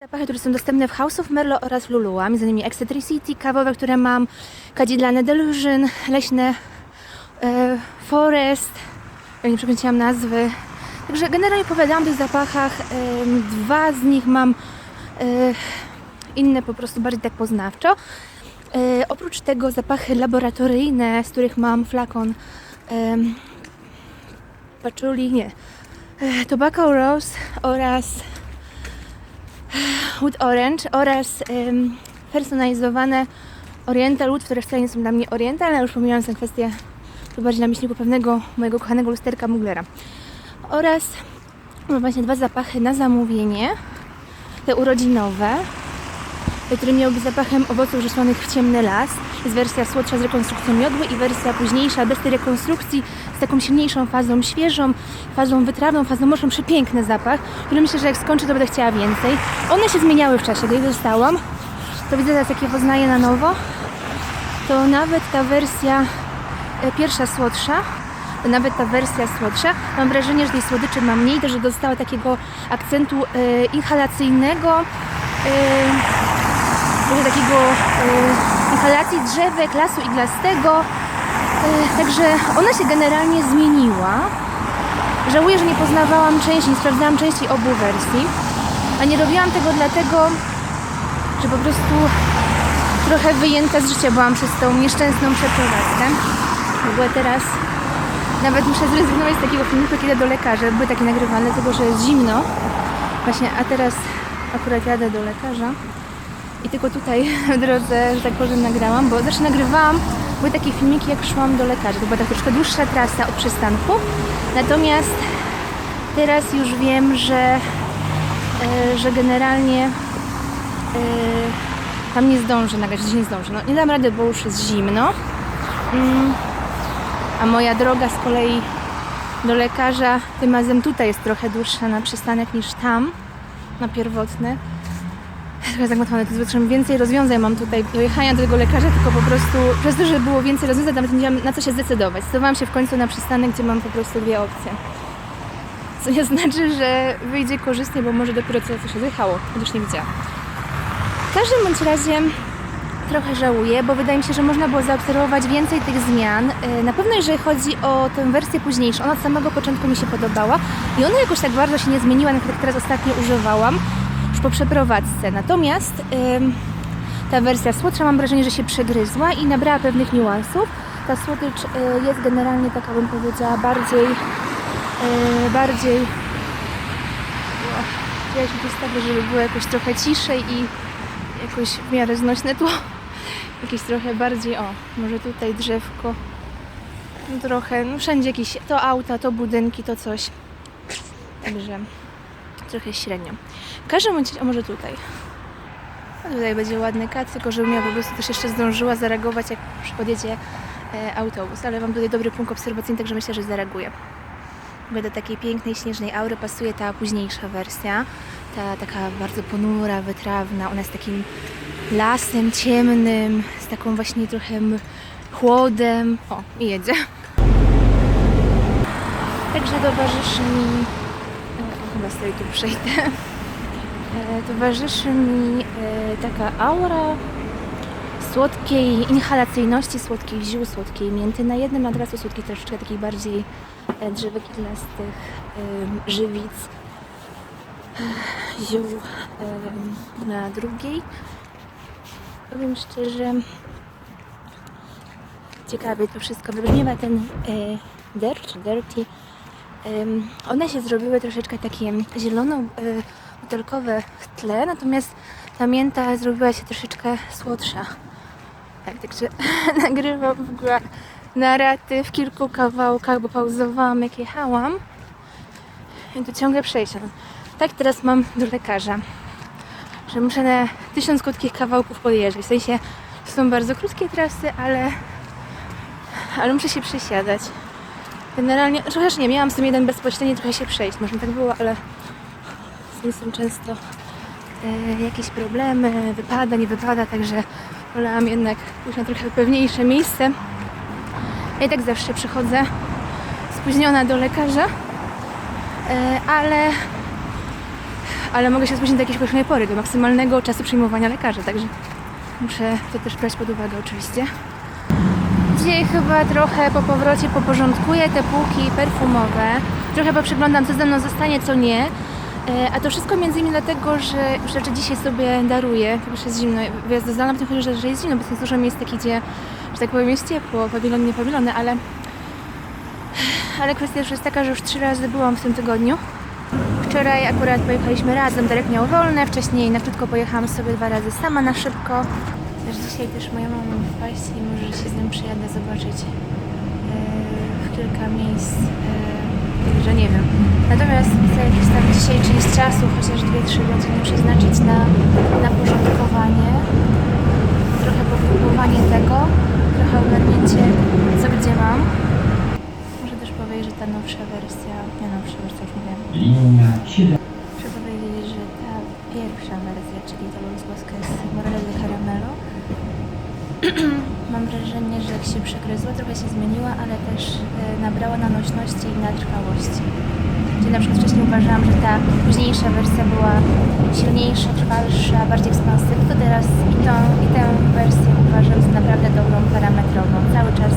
Zapachy, które są dostępne w House of Merlo oraz Lulua, między innymi Eccentricity, kawowe, które mam, kadzidlane Delusion, leśne e, Forest, ja nie przekręciłam nazwy. Także generalnie opowiadałam o tych zapachach. Em, dwa z nich mam e, inne po prostu bardziej tak poznawczo. E, oprócz tego zapachy laboratoryjne, z których mam flakon patchouli, nie, e, Tobacco Rose oraz Wood Orange oraz em, personalizowane Oriental Wood, które wcale nie są dla mnie Oriental, ale już pomijając tę kwestię bardziej na myślniku pewnego mojego kochanego lusterka Muglera. Oraz mam właśnie dwa zapachy na zamówienie, te urodzinowe, miały być zapachem owoców rzeszonych w ciemny las. Jest wersja słodsza z rekonstrukcją miodły i wersja późniejsza bez tej rekonstrukcji z taką silniejszą fazą świeżą, fazą wytrawną, fazą moczą. Przepiękny zapach, który myślę, że jak skończę, to będę chciała więcej. One się zmieniały w czasie, gdy dostałam. To widzę teraz, jak je poznaję na nowo. To nawet ta wersja e, pierwsza słodsza, nawet ta wersja słodsza, mam wrażenie, że tej słodyczy ma mniej, też że dostała takiego akcentu e, inhalacyjnego, e, trochę takiego e, inhalacji drzewek, lasu iglastego. E, także ona się generalnie zmieniła. Żałuję, że nie poznawałam częściej, nie sprawdzałam częściej obu wersji. A nie robiłam tego dlatego, że po prostu trochę wyjęta z życia byłam przez tą nieszczęsną przeprowadzkę. W ogóle teraz nawet muszę zrezygnować z takiego filmiku, kiedy do lekarza. Były takie nagrywane, dlatego że jest zimno. Właśnie, a teraz akurat jadę do lekarza. I tylko tutaj w drodze, że tak powiem, nagrałam, bo zawsze nagrywałam, były takie filmiki, jak szłam do lekarza. To była tak troszkę dłuższa trasa od przystanku. Natomiast teraz już wiem, że, e, że generalnie e, tam nie zdążę nagrać, że nie zdążę. No, nie dam rady, bo już jest zimno. Mm. A moja droga z kolei do lekarza tym razem tutaj jest trochę dłuższa na przystanek niż tam, na pierwotny. Trochę zagmatwane, to czym więcej rozwiązań mam tutaj do jechania do tego lekarza, tylko po prostu przez to, że było więcej rozwiązań, nawet nie wiedziałam na co się zdecydować. Zdecydowałam się w końcu na przystanek, gdzie mam po prostu dwie opcje. Co nie znaczy, że wyjdzie korzystnie, bo może dopiero co coś odjechało, chociaż nie widziałam. W każdym bądź razie trochę żałuję, bo wydaje mi się, że można było zaobserwować więcej tych zmian. E, Na pewno jeżeli chodzi o tę wersję późniejszą, ona od samego początku mi się podobała i ona jakoś tak bardzo się nie zmieniła, na której teraz ostatnio używałam, już po przeprowadzce. Natomiast ta wersja słodsza mam wrażenie, że się przegryzła i nabrała pewnych niuansów. Ta słodycz y, jest generalnie taka, bym powiedziała, bardziej y, bardziej ja się postawię, żeby było jakoś trochę ciszej i jakoś w miarę znośne tło. Jakieś trochę bardziej, o, może tutaj drzewko. No trochę, no wszędzie jakieś, to auta, to budynki, to coś. Także trochę średnio. W każdym razie, a może tutaj. A tutaj będzie ładny kat, tylko żebym ja po prostu też jeszcze zdążyła zareagować, jak podjedzie e, autobus. Ale mam tutaj dobry punkt obserwacyjny, także myślę, że zareaguję. Bo do takiej pięknej, śnieżnej aury pasuje ta późniejsza wersja. Ta taka bardzo ponura, wytrawna. Ona jest takim lasem ciemnym, z taką właśnie trochę chłodem. O, i jedzie. Także towarzyszy mi... Chyba sobie tu przejdę. E, Towarzyszy mi e, taka aura słodkiej inhalacyjności, słodkich ziół, słodkiej mięty na jednym, teraz słodkich troszeczkę takich bardziej e, drzewek iglastych, em, żywic, ziół na drugiej. Powiem szczerze, ciekawie to wszystko wybrzmiewa ten dirt, dirty. One się zrobiły troszeczkę takie zielono-butelkowe w tle, natomiast ta mięta zrobiła się troszeczkę słodsza. Tak, także nagrywam w ogóle naraty w kilku kawałkach, bo pauzowałam jak jechałam. I tu ciągle przejścia. Tak teraz mam do lekarza, że muszę na tysiąc krótkich kawałków podjeżdżać. W sensie to są bardzo krótkie trasy, ale, ale muszę się przesiadać. Generalnie, chociaż nie, miałam z tym jeden bezpośredni trochę się przejść, może tak było, ale z tym są często e, jakieś problemy, wypada, nie wypada, także wolałam jednak pójść na trochę pewniejsze miejsce. Ja i tak zawsze przychodzę spóźniona do lekarza, e, ale ale mogę się spóźnić do jakiejś określonej pory, do maksymalnego czasu przyjmowania lekarza, także muszę to też brać pod uwagę oczywiście. Dzisiaj chyba trochę po powrocie poporządkuję te półki perfumowe. Trochę poprzyglądam, co ze mną zostanie, co nie. E, A to wszystko między innymi dlatego, że już raczej dzisiaj sobie daruję. Po pierwsze jest zimno. Wyjazd do chodzi, że, że jest zimno, bo jest dużo miejsc takich, gdzie, że tak powiem, jest ciepło. Pawilon, nie pawilony, ale... Ale kwestia już jest taka, że już trzy razy byłam w tym tygodniu. Wczoraj akurat pojechaliśmy razem, Darek miał wolne, wcześniej na krótko pojechałam sobie dwa razy sama na szybko. Dzisiaj też moja mama ma wpaść i może się z nim przyjadę zobaczyć w kilka miejsc, także nie wiem. Natomiast chcę jakiś tam dzisiaj część czasu, chociaż 2-3 godziny przeznaczyć na, na porządkowanie, trochę pokupowanie tego, trochę ogarnięcie co gdzie mam. Muszę też powiedzieć, że ta nowsza wersja, nie nowsza wersja, już mówiłam, Linia 7. Muszę powiedzieć, że ta pierwsza wersja, czyli ta Luz Bosca z Morele de Caramelo, mam wrażenie, że jak się przegryzła, trochę się zmieniła, ale też e, nabrała na nośności i na trwałości. Czyli na przykład wcześniej uważałam, że ta późniejsza wersja była silniejsza, trwalsza, bardziej ekspansywna, to teraz i, tą, i tę wersję uważam za naprawdę dobrą, parametrową. Cały czas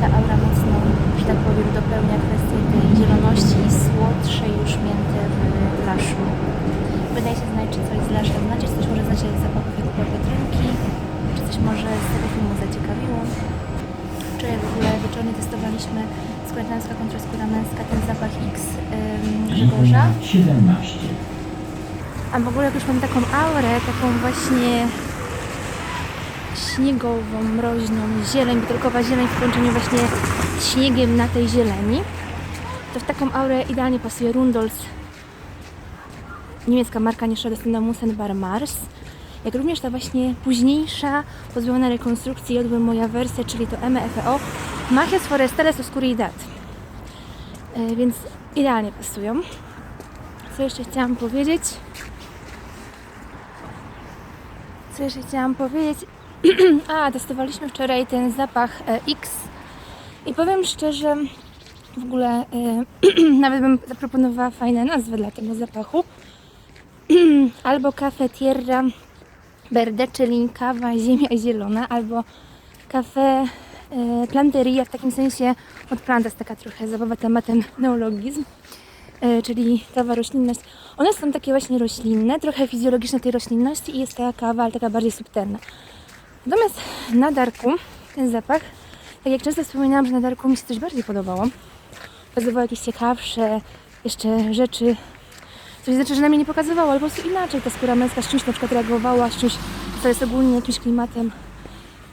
ta aura mocno, że tak powiem, dopełnia kwestię tej zieloności i słodszej już mięty w laszu. Wydaje się znać, czy coś z lasza znacie, czy coś może znacie z zapachów jak Petrynki, czy coś może z tego filmu zaciekawiło. Wczoraj w ogóle wieczornie testowaliśmy skóra damska kontra skóra męska, ten zapach X Grzegorza. Linia 17. A w ogóle jak już mam taką aurę, taką właśnie śniegową, mroźną, zieleń, butelkowa zieleń w połączeniu właśnie z śniegiem na tej zieleni, to w taką aurę idealnie pasuje Rundolz, niemiecka marka niższa dostyna Musenbar Mars, jak również ta właśnie późniejsza, pozbawiona rekonstrukcji jodły moja wersja, czyli to MEFO, Machias Forestales Oscuridad. E, Więc idealnie pasują. Co jeszcze chciałam powiedzieć? Co jeszcze chciałam powiedzieć? A, testowaliśmy wczoraj ten zapach e, X i powiem szczerze, w ogóle e, nawet bym zaproponowała fajne nazwy dla tego zapachu. albo Cafe Tierra Verde, czyli kawa ziemia zielona, albo Cafe e, Planteria, w takim sensie od planta jest taka trochę zabawa tematem neologizm e, czyli kawa roślinność. One są takie właśnie roślinne, trochę fizjologiczne tej roślinności i jest taka kawa, ale taka bardziej subtelna. Natomiast na darku ten zapach, tak jak często wspominałam, że na darku mi się coś bardziej podobało. Pokazywało jakieś ciekawsze jeszcze rzeczy, coś znaczy, że na mnie nie pokazywało, ale po prostu inaczej ta skóra męska z czymś na przykład reagowała, z czymś, co jest ogólnie jakimś klimatem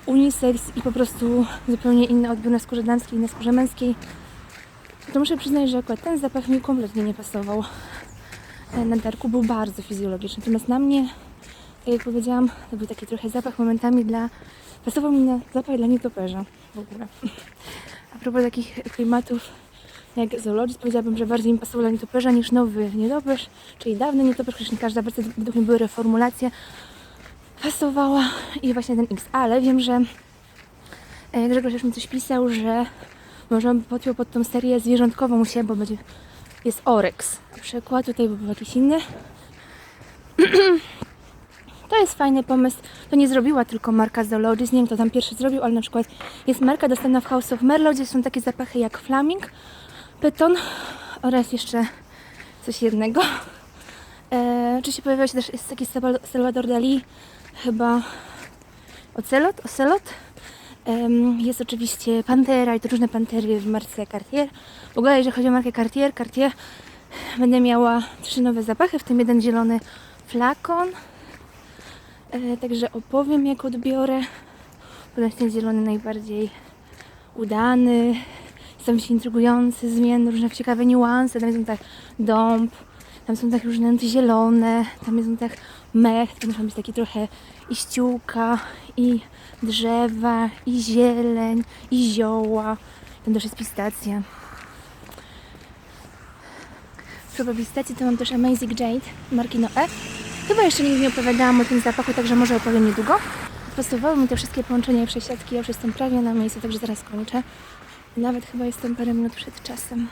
unisex i po prostu zupełnie inny odbiór na skórze damskiej i na skórze męskiej to muszę przyznać, że akurat ten zapach mi kompletnie nie pasował. E, Na darku był bardzo fizjologiczny, natomiast na mnie, tak jak powiedziałam, to był taki trochę zapach momentami dla... Pasował mi na zapach dla nietoperza w ogóle. A propos takich klimatów jak zoologist, powiedziałabym, że bardziej mi pasował dla nietoperza niż nowy nietoperz, czyli dawny nietoperz, chociaż nie każda wersja według mnie były reformulacje, pasowała i właśnie ten X, ale wiem, że e, Grzegorz już mi coś pisał, że może on podpiął pod tą serię zwierzątkową siebie, bo będzie, jest Oryx na przykład, tutaj by był jakiś inny. To jest fajny pomysł. To nie zrobiła tylko marka Zoologist, nie wiem kto tam pierwszy zrobił, ale na przykład jest marka dostępna w House of Merlot, gdzie są takie zapachy jak Flaming, Pyton oraz jeszcze coś jednego. E, oczywiście pojawiał się też jest taki Sal- Salvador Dali, chyba Ocelot, Ocelot. Jest oczywiście Pantera i to różne Pantery w marce Cartier. W ogóle jeżeli chodzi o markę Cartier, Cartier będę miała trzy nowe zapachy, w tym jeden zielony flakon. E, Także opowiem jak odbiorę. Potem ten zielony najbardziej udany, sam się intrygujący, zmienny, różne ciekawe niuanse. Tam jest tak dąb, tam są tak różne zielone, tam jest tak mech, tam muszą być taki trochę i ściółka, i drzewa, i zieleń, i zioła. Tam też jest pistacja. Propos pistacji to mam też Amazing Jade marki Noe. Chyba jeszcze nigdy nie opowiadałam o tym zapachu, także może opowiem niedługo. Pasowały mi te wszystkie połączenia i przesiadki, ja już jestem prawie na miejscu, także zaraz kończę. Nawet chyba jestem parę minut przed czasem.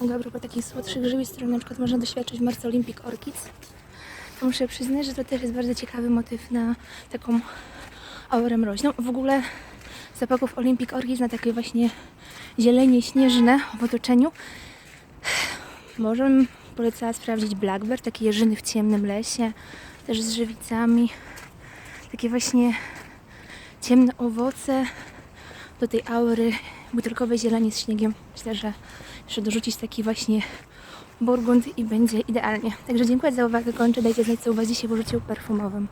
Ogóle a takich słodszych żywic, które na przykład można doświadczyć w marce Olympic Orchids. muszę przyznać, że to też jest bardzo ciekawy motyw na taką aurę mroźną. W ogóle zapachów Olympic Orchid na takie właśnie zielenie śnieżne w otoczeniu. Może bym polecała sprawdzić Blackbird, takie jeżyny w ciemnym lesie, też z żywicami. Takie właśnie ciemne owoce do tej aury butelkowe zielenie z śniegiem. Myślę, że jeszcze dorzucić taki właśnie burgund i będzie idealnie. Także dziękuję za uwagę, kończę. Dajcie znać, co u Was dzisiaj w użyciu perfumowym.